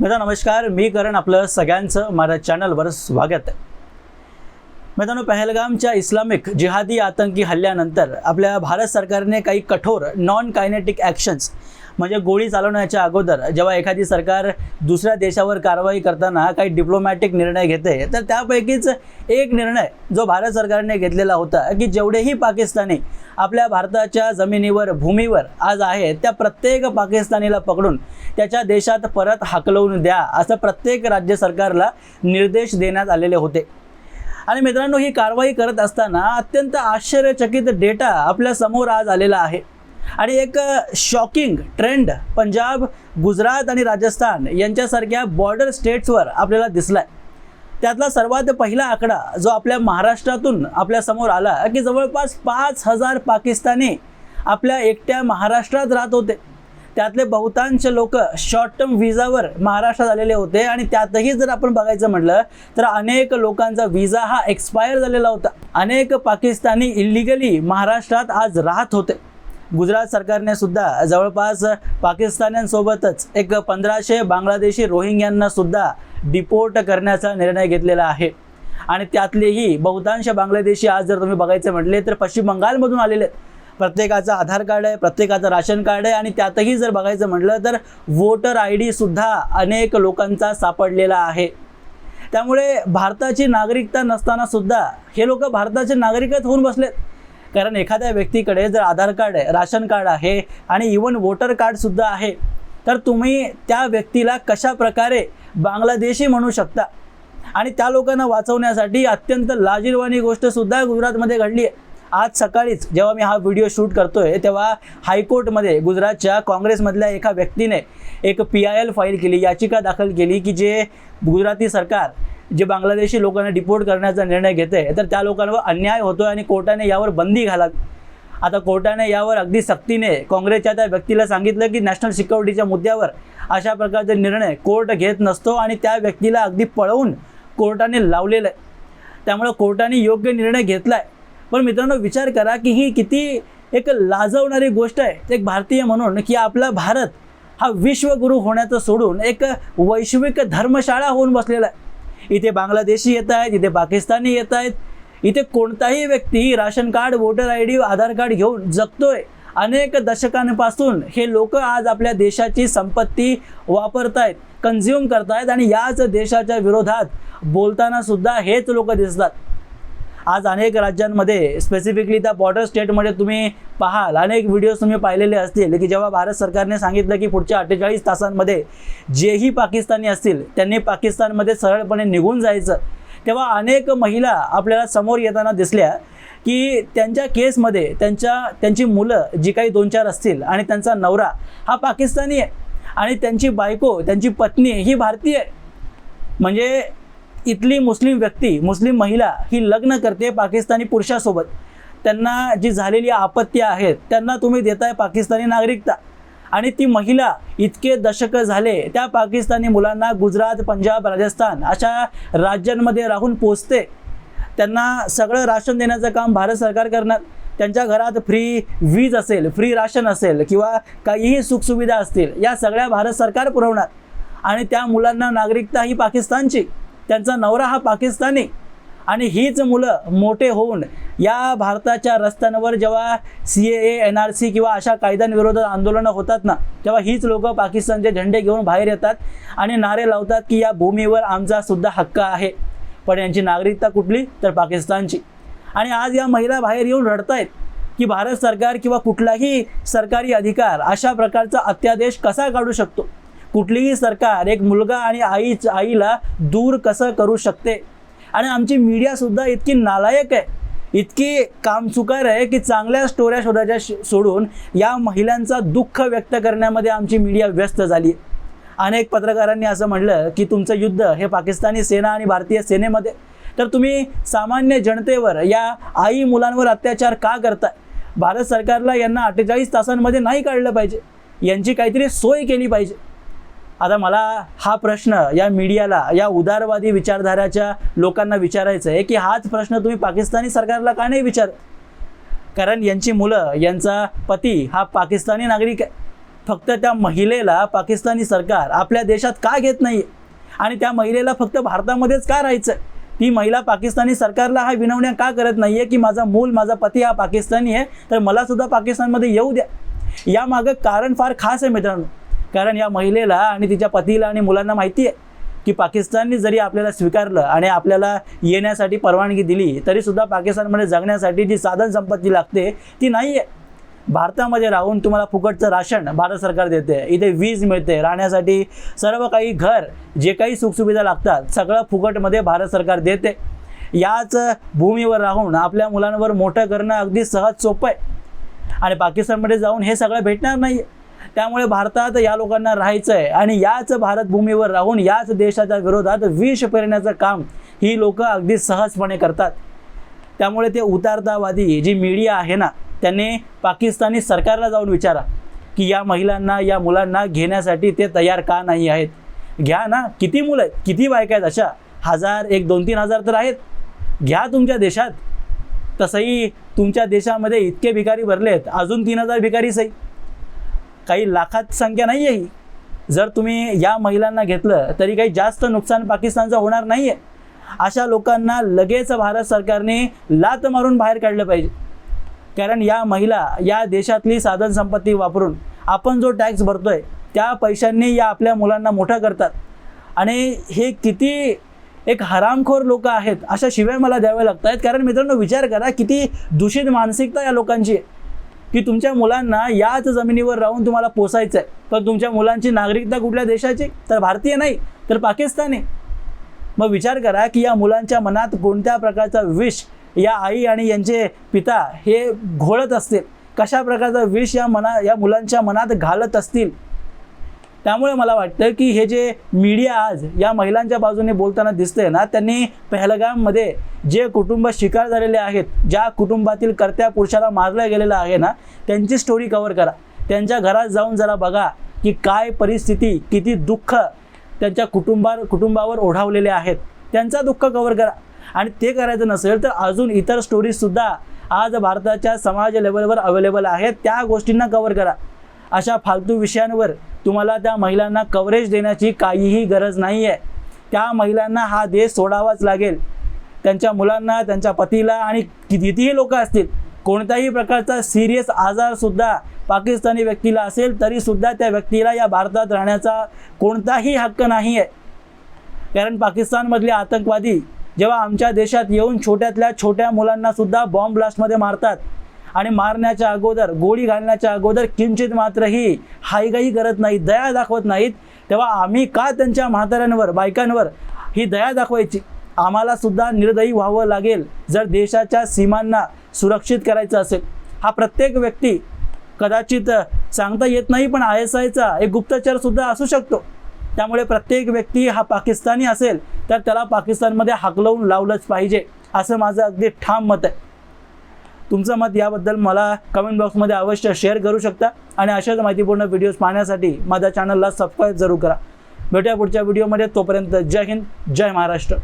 मित्र नमस्कार. मी करण आपलं सगळ्यांचं माझ्या चॅनलवर स्वागत. आहे मित्रांनो पहलगामच्या इस्लामिक जिहादी आतंकी हल्ल्यानंतर आपल्या भारत सरकारने काही कठोर नॉन कायनेटिक ॲक्शन्स म्हणजे गोळी चालवण्याच्या अगोदर जेव्हा एखादी सरकार दुसऱ्या देशावर कारवाई करताना काही डिप्लोमॅटिक निर्णय घेते तर त्यापैकीच एक निर्णय जो भारत सरकारने घेतलेला होता की जेवढेही पाकिस्तानी आपल्या भारताच्या जमिनीवर भूमीवर आज आहेत त्या प्रत्येक पाकिस्तानीला पकडून त्याच्या देशात परत हाकलवून द्या असं प्रत्येक राज्य सरकारला निर्देश देण्यात आलेले होते. आणि मित्रांनो ही कारवाई करत असताना अत्यंत आश्चर्यचकित डेटा आपल्यासमोर आज आलेला आहे. आणि एक शॉकिंग ट्रेंड पंजाब गुजरात आणि राजस्थान यांच्यासारख्या बॉर्डर स्टेट्सवर आपल्याला दिसला आहे त्यातला सर्वात पहिला आकडा जो आपल्या महाराष्ट्रातून आपल्यासमोर आला की जवळपास पाच हजार पाकिस्तानी आपल्या एकट्या महाराष्ट्रात राहत होते. त्यातले बहुतांश लोक शॉर्ट टर्म विजावर महाराष्ट्रात आलेले होते आणि त्यातही जर आपण बघायचं म्हटलं तर अनेक लोकांचा विजा हा एक्सपायर झालेला होता. अनेक पाकिस्तानी इलिगली महाराष्ट्रात आज राहत होते. गुजरात सरकारने सुद्धा जवळपास पाकिस्तान्यांसोबतच एक पंधराशे बांगलादेशी रोहिंग्यांना सुद्धा डिपोर्ट करण्याचा निर्णय घेतलेला आहे. आणि त्यातलेही बहुतांश बांगलादेशी आज जर तुम्ही बघायचं म्हटले तर पश्चिम बंगालमधून आलेले आहेत. प्रत्येकाचं आधार कार्ड आहे प्रत्येकाचं राशन कार्ड आहे आणि त्यातही जर बघायचं म्हटलं तर वोटर आय डीसुद्धा अनेक लोकांचा सापडलेला आहे. त्यामुळे भारताची नागरिकता नसताना सुद्धा हे लोक भारताचे नागरिकच होऊन बसलेत. कारण एखाद्या व्यक्तीकडे जर आधार कार्ड आहे राशन कार्ड आहे आणि इवन वोटर कार्डसुद्धा आहे तर तुम्ही त्या व्यक्तीला कशा प्रकारे बांगलादेशी म्हणू शकता? आणि त्या लोकांना वाचवण्यासाठी अत्यंत लाजीरवाणी गोष्टसुद्धा गुजरातमध्ये घडली आहे. आज सकाळीच जेव्हा मी हा व्हिडिओ शूट करतोय तेव्हा हायकोर्टमध्ये गुजरातच्या काँग्रेसमधल्या एका व्यक्तीने एक पी आय एल फाईल केली याचिका दाखल केली की जे गुजराती सरकार जे बांगलादेशी लोकांना डिपोर्ट करण्याचा निर्णय घेते तर त्या लोकांवर अन्याय होतोय आणि कोर्टाने यावर बंदी घाला आता कोर्टाने यावर अगदी सक्तीने काँग्रेसच्या त्या व्यक्तीला सांगितलं की नॅशनल सिक्युरिटीच्या मुद्द्यावर अशा प्रकारचे निर्णय कोर्ट घेत नसतो आणि त्या व्यक्तीला अगदी पळवून कोर्टाने लावलेलं आहे. त्यामुळं कोर्टाने योग्य निर्णय घेतला आहे पण मित्रांनो विचार करा की ही किती एक लाजवणारी गोष्ट आहे. एक भारतीय म्हणून की आपला भारत हा विश्वगुरू होण्याचं सोडून एक वैश्विक धर्मशाळा होऊन बसलेला आहे. इथे बांगलादेशी येत आहेत इथे पाकिस्तानी येत आहेत इथे कोणताही व्यक्ती ration card voter I D Aadhaar card घेऊन जगतोय. अनेक दशकांपासून हे लोक आज आपल्या देशाची संपत्ती वापरतायत कन्झ्युम करतायत आणि याच देशाच्या विरोधात बोलताना सुद्धा हेच लोक दिसतात. आज अनेक राज्यांमध्ये स्पेसिफिकली त्या बॉर्डर स्टेटमध्ये तुम्ही पाहाल. अनेक व्हिडिओज तुम्ही पाहिलेले असतील की जेव्हा भारत सरकारने सांगितलं की पुढच्या अठ्ठेचाळीस तासांमध्ये जेही पाकिस्तानी असतील त्यांनी पाकिस्तानमध्ये सरळपणे निघून जायचं. तेव्हा अनेक महिला आपल्याला समोर येताना दिसल्या की त्यांच्या केसमध्ये त्यांच्या त्यांची मुलं जी काही दोन चार असतील आणि त्यांचा नवरा हा पाकिस्तानी आहे आणि त्यांची बायको त्यांची पत्नी ही भारतीय म्हणजे इथली मुस्लिम व्यक्ती मुस्लिम महिला ही लग्न करते पाकिस्तानी पुरुषासोबत. त्यांना जी झालेली आपत्ती आहेत त्यांना तुम्ही देताय पाकिस्तानी नागरिकता. आणि ती महिला इतके दशकं झाले त्या पाकिस्तानी मुलांना गुजरात पंजाब राजस्थान अशा राज्यांमध्ये राहून पोचते त्यांना सगळं राशन देण्याचं काम भारत सरकार करणार. त्यांच्या घरात फ्री वीज असेल फ्री राशन असेल किंवा काहीही सुखसुविधा असतील या सगळ्या भारत सरकार पुरवणार. आणि त्या मुलांना नागरिकता ही पाकिस्तानची. त्यांचा नवरा हा पाकिस्तानी. आणि हीच मुलं मोठे होऊन या भारताच्या रस्त्यांवर जेव्हा C A N R C किंवा अशा कायद्यांविरोधात आंदोलनं होतात ना तेव्हा हीच लोक पाकिस्तानचे झेंडे घेऊन बाहेर येतात आणि नारे लावतात की या भूमीवर आमचा सुद्धा हक्क आहे. पण यांची नागरिकता कुठली? तर पाकिस्तानची. आणि आज या महिला बाहेर येऊन रडतायत की भारत सरकार किंवा कुठलाही सरकारी अधिकार अशा प्रकारचा अत्यादेश कसा काढू शकतो? कुठलीही सरकार एक मुलगा आणि आई आईला दूर कसं करू शकते? आणि आमची मीडियासुद्धा इतकी नालायक आहे इतकी कामचुकार आहे की चांगल्या स्टोऱ्या शोधायच्या सोडून या महिलांचा दुःख व्यक्त करण्यामध्ये आमची मीडिया व्यस्त झाली अनेक पत्रकारांनी असं म्हणलं की तुमचं युद्ध हे पाकिस्तानी सेना आणि भारतीय सेनेमध्ये. तर तुम्ही सामान्य जनतेवर या आई मुलांवर अत्याचार का करताय? भारत सरकारला यांना अठ्ठेचाळीस तासांमध्ये नाही काढलं पाहिजे. यांची काहीतरी सोय केली पाहिजे. आता मला हा प्रश्न या मीडियाला या उदारवादी विचारधाराच्या लोकांना विचारायचा आहे की हाच प्रश्न तुम्ही पाकिस्तानी सरकारला का नाही विचार? कारण यांची मुलं यांचा पती हा पाकिस्तानी नागरिक फक्त त्या महिलेला पाकिस्तानी सरकार आपल्या देशात का घेत नाही आणि त्या महिलेला फक्त भारतामध्येच का राहायचं ती महिला पाकिस्तानी सरकारला हा विनवण्या का करत नाही आहे की माझा मूल माझा पती हा पाकिस्तानी आहे तर मला सुद्धा पाकिस्तानमध्ये येऊ द्या. यामागं कारण फार खास आहे मित्रांनो. कारण या महिलेला आणि तिच्या पतीला आणि मुलांना माहिती आहे की पाकिस्तानने जरी आपल्याला स्वीकारलं आणि आपल्याला येण्यासाठी परवानगी दिली तरीसुद्धा पाकिस्तानमध्ये जगण्यासाठी जी साधन संपत्ती लागते ती नाही आहे भारतामध्ये राहून तुम्हाला फुकटचं राशन भारत सरकार देते इथे वीज मिळते राहण्यासाठी सर्व काही घर जे काही सुखसुविधा लागतात सगळं फुकटमध्ये भारत सरकार देते. याच भूमीवर राहून आपल्या मुलांवर मोठं करणं अगदी सहज सोपं आहे. आणि पाकिस्तानमध्ये जाऊन हे सगळं भेटणार नाही त्यामुळे भारतात या लोकांना राहायचं आहे आणि याच भारतभूमीवर राहून याच देशाच्या विरोधात विष पेरण्याचं काम ही लोक अगदी सहजपणे करतात. त्यामुळे ते उतारतावादी जी मीडिया आहे ना त्यांनी पाकिस्तानी सरकारला जाऊन विचारा की या महिलांना या मुलांना घेण्यासाठी ते तयार का नाही आहेत? घ्या ना किती मुलं आहेत? किती बायका आहेत? अशा हजार एक दोन तीन हजार तर आहेत. घ्या तुमच्या देशात. तसंही तुमच्या देशामध्ये इतके भिकारी भरले आहेत अजून तीन हजार भिकारी सही. काही लाखात संख्या नाही आहे ही. जर तुम्ही या महिलांना घेतलं तरी काही जास्त नुकसान पाकिस्तानचं होणार नाही आहे अशा लोकांना लगेच भारत सरकारने लात मारून बाहेर काढलं पाहिजे. कारण या महिला या देशातली साधन संपत्ती वापरून आपण जो टॅक्स भरतोय त्या पैशांनी या आपल्या मुलांना मोठं करतात. आणि हे किती एक हरामखोर लोक आहेत अशा शिवाय मला द्याव्या लागत आहेत कारण मित्रांनो विचार करा किती दूषित मानसिकता या लोकांची आहे. की तुमच्या मुलांना याच जमिनीवर राहून तुम्हाला पोसायचं आहे पण तुमच्या मुलांची नागरिकता कुठल्या देशाची? तर भारतीय नाही तर पाकिस्तानी. मग विचार करा की या मुलांच्या मनात कोणत्या प्रकारचा विष या आई आणि यांचे पिता हे घोळत असतील? कशा प्रकारचा विष या मना या मुलांच्या मनात घालत असतील? त्यामुळे मला वाटतं की हे जे मीडिया आज या महिलांच्या बाजूने बोलताना दिसतंय ना त्यांनी पहलगाममध्ये जे कुटुंब शिकार झालेले आहेत ज्या कुटुंबातील कर्त्या पुरुषाला मारलं गेलेलं आहे ना त्यांची स्टोरी कव्हर करा. त्यांच्या घरात जाऊन जरा बघा की काय परिस्थिती किती दुःख त्यांच्या कुटुंबा कुटुंबावर ओढावलेले आहेत. त्यांचा दुःख कवर करा. आणि ते करायचं नसेल तर अजून इतर स्टोरीजसुद्धा आज भारताच्या समाज लेवलवर अवेलेबल आहेत त्या गोष्टींना कवर करा. अशा फालतू विषयांवर तुम्हाला त्या महिलांना कव्हरेज देण्याची काहीही गरज नाही आहे त्या महिलांना हा देश सोडावाच लागेल. त्यांच्या मुलांना त्यांच्या पतीला आणि कितीही लोक असतील कोणत्याही प्रकारचा सिरियस आजारसुद्धा पाकिस्तानी व्यक्तीला असेल तरीसुद्धा त्या व्यक्तीला या भारतात राहण्याचा कोणताही हक्क नाही आहे कारण पाकिस्तानमधले आतंकवादी जेव्हा आमच्या देशात येऊन छोट्यातल्या छोट्या मुलांनासुद्धा बॉम्ब ब्लास्टमध्ये मारतात आणि मारण्याच्या अगोदर गोळी घालण्याच्या अगोदर किंचित मात्रही हायगाई करत नाहीत दया दाखवत नाहीत. तेव्हा आम्ही का त्यांच्या म्हाताऱ्यांवर बायकांवर ही दया दाखवायची? आम्हाला सुद्धा निर्दयी व्हावं लागेल जर देशाच्या सीमांना सुरक्षित करायचं असेल. हा प्रत्येक व्यक्ती कदाचित सांगता येत नाही पण आय एस आयचा एक गुप्तचरसुद्धा असू शकतो. त्यामुळे प्रत्येक व्यक्ती हा पाकिस्तानी असेल तर त्याला पाकिस्तानमध्ये हाकलवून लावलंच पाहिजे असं माझं अगदी ठाम मत आहे. तुमचं मत याबद्दल मला कमेंट बॉक्समध्ये अवश्य शेअर करू शकता. आणि अशाच माहितीपूर्ण व्हिडिओज पाहण्यासाठी माझ्या चॅनलला सबस्क्राईब जरूर करा. भेटूया पुढच्या व्हिडिओमध्ये तोपर्यंत जय हिंद जय महाराष्ट्र.